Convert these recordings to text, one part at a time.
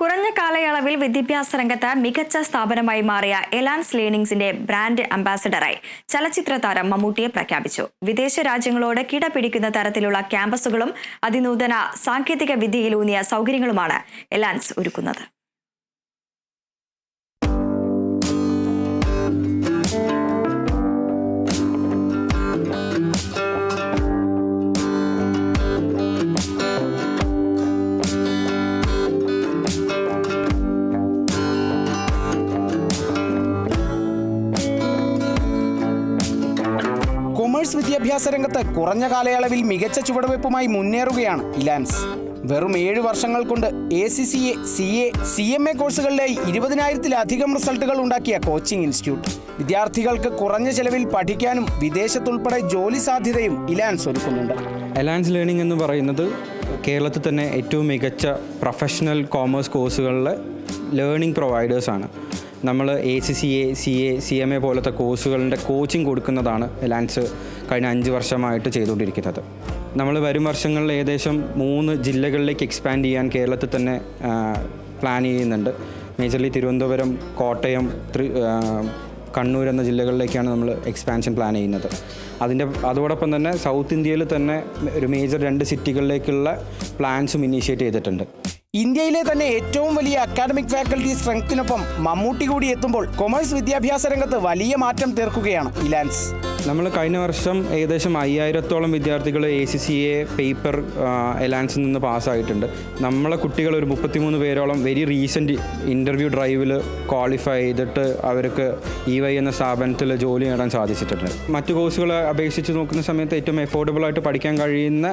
കുറഞ്ഞ കാലയളവിൽ വിദ്യാഭ്യാസ രംഗത്ത് മികച്ച സ്ഥാപനമായി മാറിയ എലാൻസ് ലേണിംഗ്സിന്റെ ബ്രാൻഡ് അംബാസഡറായി ചലച്ചിത്ര താരം മമ്മൂട്ടിയെ പ്രഖ്യാപിച്ചു. വിദേശ രാജ്യങ്ങളോട് കിടപിടിക്കുന്ന തരത്തിലുള്ള ക്യാമ്പസുകളും അതിനൂതന സാങ്കേതിക വിദ്യയിലൂന്നിയ സൗകര്യങ്ങളുമാണ് എലാൻസ് ഒരുക്കുന്നത്. കൊമേഴ്സ് വിദ്യാഭ്യാസ രംഗത്ത് കുറഞ്ഞ കാലയളവിൽ മികച്ച ചുവടുവയ്പുമായി മുന്നേറുകയാണ് ഇലാൻസ് വെറും ഏഴ് വർഷങ്ങൾ കൊണ്ട് A C C A C A C M A കോഴ്സുകളിലായി ഇരുപതിനായിരത്തിലധികം റിസൾട്ടുകൾ ഉണ്ടാക്കിയ കോച്ചിംഗ് ഇൻസ്റ്റിറ്റ്യൂട്ട് വിദ്യാർത്ഥികൾക്ക് കുറഞ്ഞ ചെലവിൽ പഠിക്കാനും വിദേശത്തുൾപ്പെടെ ജോലി സാധ്യതയും ഇലാൻസ് ഒരുക്കുന്നുണ്ട്. അലാൻസ് ലേണിംഗ് എന്ന് പറയുന്നത് കേരളത്തിൽ തന്നെ ഏറ്റവും മികച്ച പ്രൊഫഷണൽ കോമേഴ്സ് കോഴ്സുകളിലെ ലേണിംഗ് പ്രൊവൈഡേഴ്സാണ് നമ്മൾ A C C A C A C M A പോലത്തെ കോഴ്സുകളുടെ കോച്ചിങ് കൊടുക്കുന്നതാണ് ലാൻസ് കഴിഞ്ഞ അഞ്ച് വർഷമായിട്ട് ചെയ്തുകൊണ്ടിരിക്കുന്നത്. നമ്മൾ വരും വർഷങ്ങളിൽ ഏകദേശം മൂന്ന് ജില്ലകളിലേക്ക് എക്സ്പാൻഡ് ചെയ്യാൻ കേരളത്തിൽ തന്നെ പ്ലാൻ ചെയ്യുന്നുണ്ട്. മേജർലി തിരുവനന്തപുരം കോട്ടയം കണ്ണൂർ എന്ന ജില്ലകളിലേക്കാണ് നമ്മൾ എക്സ്പാൻഷൻ പ്ലാൻ ചെയ്യുന്നത്. അതിന്റെ അതോടൊപ്പം തന്നെ സൗത്ത് ഇന്ത്യയിൽ തന്നെ ഒരു മേജർ രണ്ട് സിറ്റികളിലേക്കുള്ള പ്ലാൻസും ഇനീഷ്യേറ്റ് ചെയ്തിട്ടുണ്ട്. ഇന്ത്യയിലെ തന്നെ ഏറ്റവും വലിയ അക്കാഡമിക് ഫാക്കൽറ്റി സ്ട്രെങ്ത്തിനൊപ്പം മമ്മൂട്ടി കൂടി എത്തുമ്പോൾ കൊമേഴ്സ് വിദ്യാഭ്യാസ രംഗത്ത് വലിയ മാറ്റം തീർക്കുകയാണ് ഇലാൻസ്. നമ്മൾ കഴിഞ്ഞ വർഷം ഏകദേശം അയ്യായിരത്തോളം വിദ്യാർത്ഥികൾ A C C A paper അലയൻസിൽ നിന്ന് പാസ്സായിട്ടുണ്ട്. നമ്മളെ കുട്ടികൾ ഒരു മുപ്പത്തിമൂന്ന് പേരോളം വെരി റീസെന്റ് ഇന്റർവ്യൂ ഡ്രൈവിൽ ക്വാളിഫൈ ചെയ്തിട്ട് അവർക്ക് ഇ വൈ എന്ന സ്ഥാപനത്തിൽ ജോലി നേടാൻ സാധിച്ചിട്ടുണ്ട്. മറ്റു കോഴ്സുകളെ അപേക്ഷിച്ച് നോക്കുന്ന സമയത്ത് ഏറ്റവും എഫോർഡബിളായിട്ട് പഠിക്കാൻ കഴിയുന്ന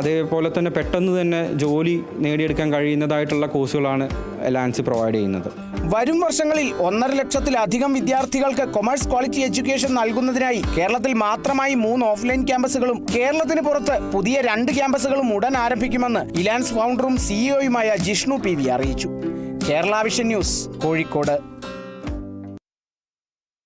അതേപോലെ തന്നെ പെട്ടെന്ന് തന്നെ ജോലി നേടിയെടുക്കാൻ കഴിയുന്നതായിട്ടുള്ള കോഴ്സുകളാണ് എലാൻസ് പ്രൊവൈഡ് ചെയ്യുന്നത്. വരും വർഷങ്ങളിൽ ഒന്നര ലക്ഷത്തിലധികം വിദ്യാർത്ഥികൾക്ക് കൊമേഴ്സ് ക്വാളിറ്റി എഡ്യൂക്കേഷൻ നൽകുന്നതിനായി കേരളത്തിൽ മാത്രമായി മൂന്ന് ഓഫ്ലൈൻ ക്യാമ്പസുകളും കേരളത്തിന് പുറത്ത് പുതിയ രണ്ട് ക്യാമ്പസുകളും ഉടൻ ആരംഭിക്കുമെന്ന് ഇലാൻസ് ഫൗണ്ടറും സിഇഒയുമായ ജിഷ്ണു പി അറിയിച്ചു. Kerala vision news Kozhikode.